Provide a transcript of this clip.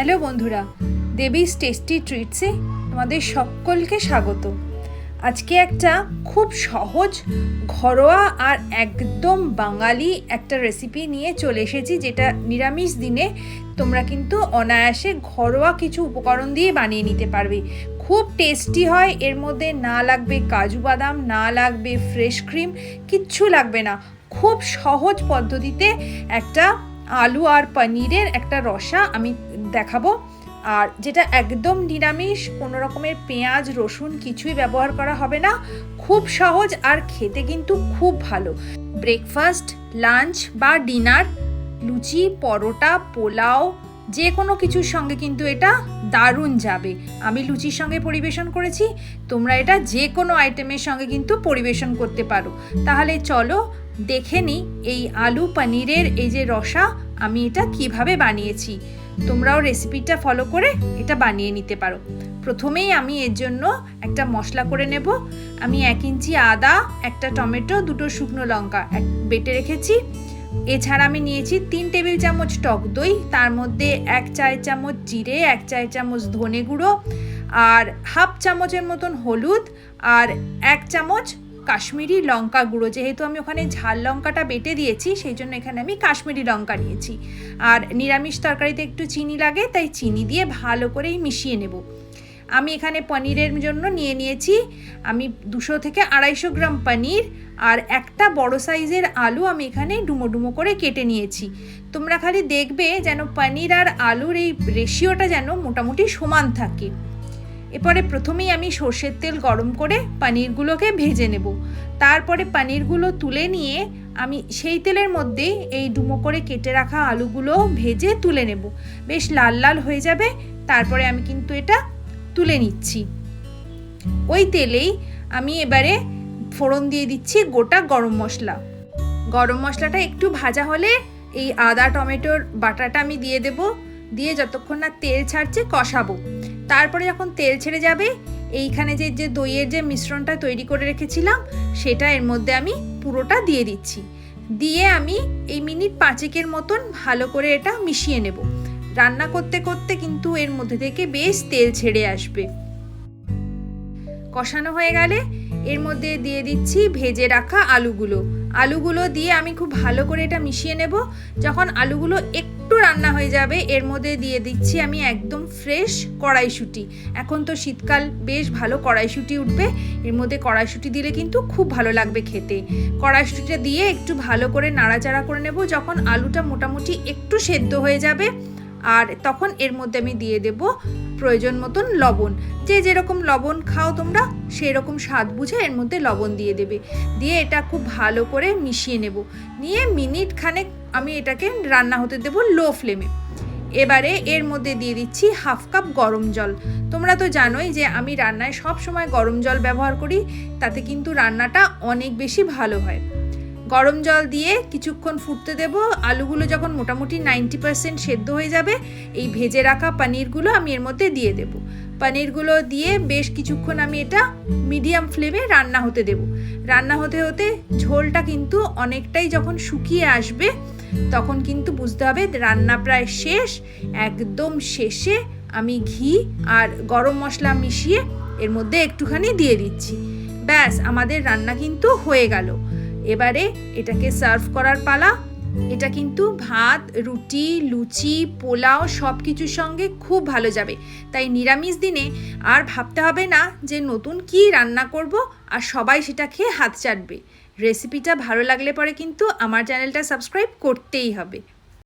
Hello বন্ধুরা, দেবীস tasty ট্রিটসে তোমাদের সকলকে স্বাগত। আজকে একটা খুব সহজ, ঘরোয়া আর একদম বাঙালি একটা রেসিপি নিয়ে চলে এসেছি, যেটা নিরামিষ দিনে তোমরা কিন্তু অনায়াসে ঘরোয়া কিছু উপকরণ দিয়ে বানিয়ে নিতে পারবে। খুব টেস্টি হয়, এর মধ্যে না লাগবে কাজু বাদাম, না লাগবে ফ্রেশ ক্রিম কিচ্ছু লাগবে না। খুব সহজ পদ্ধতিতে একটা আলু আর পনিরের একটা রসা আমি দেখাবো। আর যেটা একদম নিরামিষ, কোনো রকমের পেঁয়াজ, রসুন কিছুই ব্যবহার করা হবে না। খুব সহজ আর খেতে কিন্তু খুব ভালো। ব্রেকফাস্ট, লাঞ্চ বা ডিনার, লুচি, পরোটা, পোলাও যে কোনো কিছুর সঙ্গে কিন্তু এটা দারুণ যাবে। আমি লুচির সঙ্গে পরিবেশন করেছি, তোমরা এটা যে কোনো আইটেমের সঙ্গে কিন্তু পরিবেশন করতে পারো। তাহলে চলো দেখে নিই এই আলু পনিরের এই যে রসা, আমি এটা কীভাবে বানিয়েছি। তোমরাও রেসিপিটা ফলো করে এটা বানিয়ে নিতে পারো। প্রথমেই আমি এর জন্য একটা মশলা করে নেব। আমি এক ইঞ্চি আদা, একটা টমেটো, দুটো শুকনো লঙ্কা এক বেটে রেখেছি। এছাড়া আমি নিয়েছি তিন টেবিল চামচ টক দই, তার মধ্যে এক চার চামচ জিরে, এক চার চামচ ধনে গুঁড়ো, আর হাফ চামচের মতন হলুদ, আর এক চামচ কাশ্মীরি লঙ্কা গুঁড়ো। যেহেতু আমি ওখানে ঝাল লঙ্কাটা বেটে দিয়েছি, সেই জন্য এখানে আমি কাশ্মীরি লঙ্কা নিয়েছি। আর নিরামিষ তরকারিতে একটু চিনি লাগে, তাই চিনি দিয়ে ভালো করেই মিশিয়ে নেব। আমি এখানে পনিরের জন্য নিয়ে নিয়েছি, আমি দুশো থেকে আড়াইশো গ্রাম পনির আর একটা বড় সাইজের আলু আমি এখানে ডুমো ডুমো করে কেটে নিয়েছি। তোমরা খালি দেখবে যেন পনির আর আলুর এই রেশিওটা যেন মোটামুটি সমান থাকে। এরপরে প্রথমেই আমি সর্ষের তেল গরম করে পনিরগুলোকে ভেজে নেব। তারপরে পনিরগুলো তুলে নিয়ে আমি সেই তেলের মধ্যে এই ডুমো করে কেটে রাখা আলুগুলো ভেজে তুলে নেব। বেশ লাল লাল হয়ে যাবে, তারপরে আমি কিন্তু এটা তুলে নিচ্ছি। ওই তেলেই আমি এবারে ফোড়ন দিয়ে দিচ্ছি গোটা গরম মশলা। গরম মশলাটা একটু ভাজা হলে এই আদা, টমেটোর বাটাটা আমি দিয়ে দেব। দিয়ে যতক্ষণ না তেল ছাড়ছে কষাবো। তারপরে যখন তেল ছেড়ে যাবে, এইখানে যে যে দইয়ের যে মিশ্রণটা তৈরি করে রেখেছিলাম, সেটা এর মধ্যে আমি পুরোটা দিয়ে দিচ্ছি। দিয়ে আমি এই মিনিট পাঁচেকের মতন ভালো করে এটা মিশিয়ে নেব। রান্না করতে করতে কিন্তু এর মধ্যে থেকে বেশ তেল ছেড়ে আসবে। কষানো হয়ে গেলে এর মধ্যে দিয়ে দিচ্ছি ভেজে রাখা আলুগুলো। আলুগুলো দিয়ে আমি খুব ভালো করে এটা মিশিয়ে নেব। যখন আলুগুলো একটু রান্না হয়ে যাবে। এর মধ্যে দিয়ে দিচ্ছি আমি একদম ফ্রেশ কড়াইশুঁটি। এখন তো শীতকাল, বেশ ভালো কড়াইশুঁটি উঠবে। এর মধ্যে কড়াইশুঁটি দিলে কিন্তু খুব ভালো লাগবে খেতে। কড়াইশুঁটিটা দিয়ে একটু ভালো করে নাড়াচাড়া করে নেব। যখন আলুটা মোটামুটি একটু সেদ্ধ হয়ে যাবে আর তখন এর মধ্যে আমি দিয়ে দেব প্রয়োজন মতন লবণ। যে যেরকম লবণ খাও তোমরা সেই রকম স্বাদ বুঝে এর মধ্যে লবণ দিয়ে দেবে। দিয়ে এটা খুব ভালো করে মিশিয়ে নেব। নিয়ে মিনিট খানেক আমি এটাকে রান্না হতে দেব লো ফ্লেমে। এবারে এর মধ্যে দিয়ে দিচ্ছি হাফ কাপ গরম জল। তোমরা তো জানোই যে আমি রান্নায় সব সময় গরম জল ব্যবহার করি, তাতে কিন্তু রান্নাটা অনেক বেশি ভালো হয়। গরম জল দিয়ে কিছুক্ষণ ফুটতে দেব। আলুগুলো যখন মোটামুটি নাইনটি পার্সেন্ট সেদ্ধ হয়ে যাবে, এই ভেজে রাখা পনিরগুলো আমি এর মধ্যে দিয়ে দেব। পনিরগুলো দিয়ে বেশ কিছুক্ষণ আমি এটা মিডিয়াম ফ্লেমে রান্না হতে দেব। রান্না হতে হতে ঝোলটা কিন্তু অনেকটাই যখন শুকিয়ে আসবে, তখন কিন্তু বুঝতে হবে রান্না প্রায় শেষ, একদম শেষে আমি ঘি আর গরম মশলা মিশিয়ে এর মধ্যে একটুখানি দিয়ে দিচ্ছি। ব্যাস, আমাদের রান্না কিন্তু হয়ে গেল। এবারে এটাকে সার্ভ করার পালা। এটা কিন্তু ভাত, রুটি, লুচি, পোলাও সব কিছুর সঙ্গে খুব ভালো যাবে। তাই নিরামিষ দিনে আর ভাবতে হবে না যে নতুন কি রান্না করব আর সবাই সেটা খেয়ে হাত চাটবে। রেসিপিটা ভালো লাগলে পরে কিন্তু আমার চ্যানেলটা সাবস্ক্রাইব করতেই হবে।